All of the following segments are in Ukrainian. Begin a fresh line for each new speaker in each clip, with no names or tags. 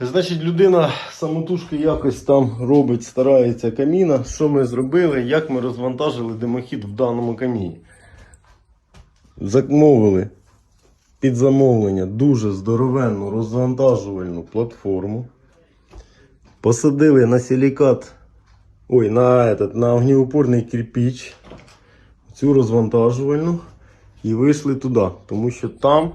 Значить, людина самотужки якось там робить, старається каміна. Що ми зробили? Як ми розвантажили димохід в даному каміні? Замовили під замовлення дуже здоровенну розвантажувальну платформу. Посадили на силікат, ой, на, этот, на огнеупорний кирпич цю розвантажувальну і вийшли туди, тому що там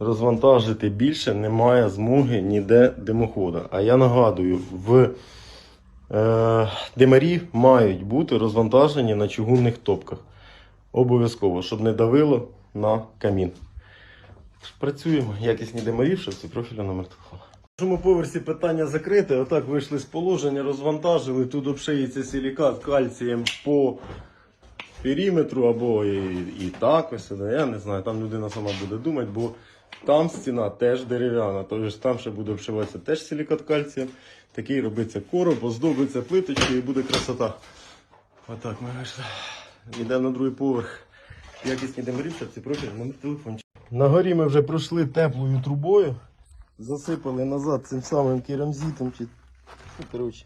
розвантажити більше немає змоги ніде димохода. А я нагадую, в е, димарі мають бути розвантажені на чугунних топках. Обов'язково, щоб не давило на камін. Працюємо, якісні димарі, шовці профілю номер телефону. На першому поверсі питання закрите. Отак вийшли з положення, розвантажили. Тут обшиється силікат кальцієм по периметру або і, і так ось. Я не знаю, там людина сама буде думати, бо там стіна теж дерев'яна, тож там ще буде обшиватися теж силікат кальцієм. Такий робиться короб, оздобиться плиточкою і буде красота. Отак ми вийшли. Йдемо на другий поверх. Якісні демарівши, ці профіль, номер телефончик. На горі ми вже пройшли теплою трубою. Засипали назад цим самим керамзитом. Чи... Ну, коротше,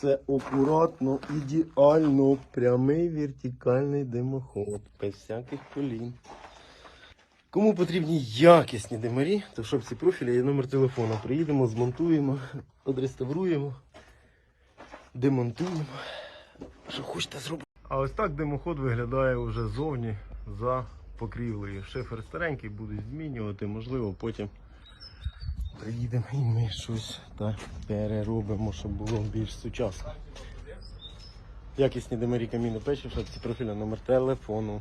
це акуратно, ідеально, прямий вертикальний димоход, без всяких колін. Кому потрібні якісні димарі, то в шопці профіля є номер телефона. Приїдемо, змонтуємо, відреставруємо, демонтуємо. Що хочете зробити. А ось так димоход виглядає вже зовні за покрівлею. Шифер старенький будуть змінювати, можливо, потім приїдемо і ми щось так переробимо, щоб було більш сучасно. Якісні димарі каміни печі, шапці профіля номер телефону.